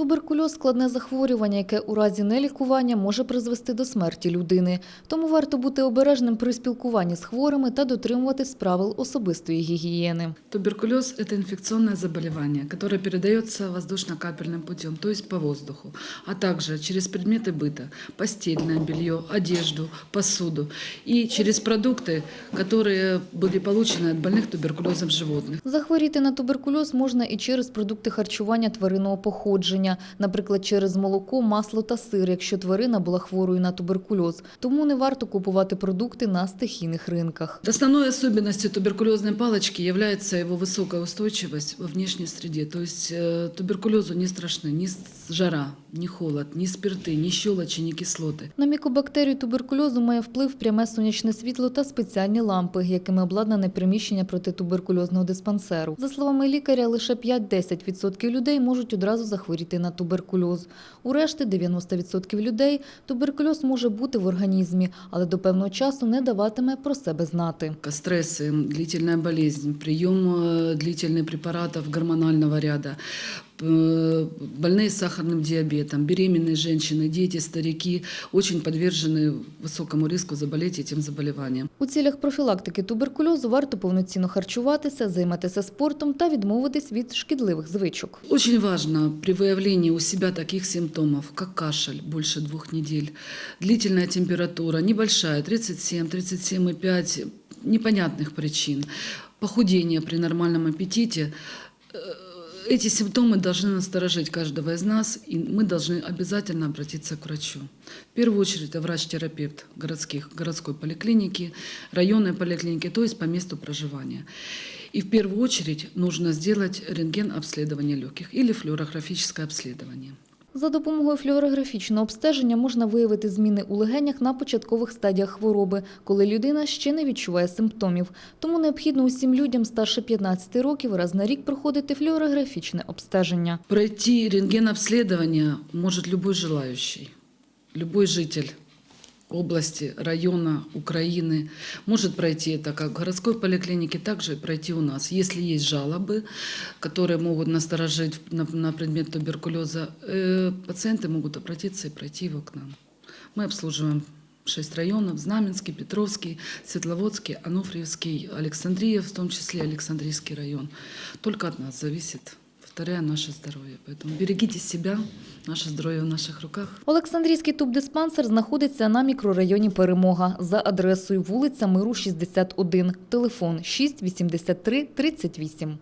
Туберкульоз – складне захворювання, яке у разі нелікування може призвести до смерті людини. Тому варто бути обережним при спілкуванні з хворими та дотримуватись правил особистої гігієни. Туберкулез – это инфекционное заболевание, которое передается воздушно-капельным путем, то есть по воздуху, а также через предметы быта, постельное белье, одежду, посуду и через продукты, которые были получены от больных туберкулезом животных. Захворіти на туберкульоз можна і через продукти харчування тваринного походження, наприклад, через молоко, масло та сир, якщо тварина була хворою на туберкульоз. Тому не варто купувати продукти на стихійних ринках. Основной особенностью туберкулезной палочки является его высокая устойчивость во внешней среде. То есть э, туберкулезу не страшны ни с- жара, ни холод, ни спирты, ни щелочи, ни кислоты. На мікобактерію туберкульозу має вплив пряме сонячне світло та спеціальні лампи, якими обладнане приміщення протитуберкульозного диспансеру. За словами лікаря, лише 5-10% людей можуть одразу захворіти на туберкульоз. У решти 90% людей туберкульоз може бути в організмі, але до певного часу не даватиме про себе знати. Стрессы, длительная болезнь, прием э, длительных препаратов гормонального ряда, э, больные с сахарным диабетом, беременные женщины, дети, старики очень подвержены высокому риску заболеть этим заболеванием. У цілях профілактики туберкульозу варто повноцінно харчуватися, займатися спортом та відмовитись від шкідливих звичок. Очень важно при выявлении у себя таких симптомов, как кашель больше двух недель, длительная температура, небольшая, 37, 37,5, непонятных причин, похудение при нормальном аппетите, э, эти симптомы должны насторожить каждого из нас, и мы должны обязательно обратиться к врачу. В первую очередь это врач-терапевт городских, городской поликлиники, районной поликлиники, то есть по месту проживания. И в первую очередь нужно сделать рентген-обследование легких или флюорографическое обследование. За допомогою флюорографічного обстеження можна виявити зміни у легенях на початкових стадіях хвороби, коли людина ще не відчуває симптомів. Тому необхідно усім людям старше 15 років раз на рік проходити флюорографічне обстеження. Пройти рентген-обследование может любой желающий, любой житель области, района, Украины может пройти это как в городской поликлинике, также и пройти у нас. Если есть жалобы, которые могут насторожить на, на предмет туберкулеза, э, пациенты могут обратиться и пройти его к нам. Мы обслуживаем шесть районов, Знаменский, Петровский, Светловодский, Ануфриевский, Александрия, в том числе Александрийский район. Только от нас зависит, повторяю, наше здоров'я. Поэтому берегіть себе, наше здоров'я в наших руках. Олександрійський тубдиспансер знаходиться на мікрорайоні Перемога за адресою вулиця Миру, 61, телефон 683 38.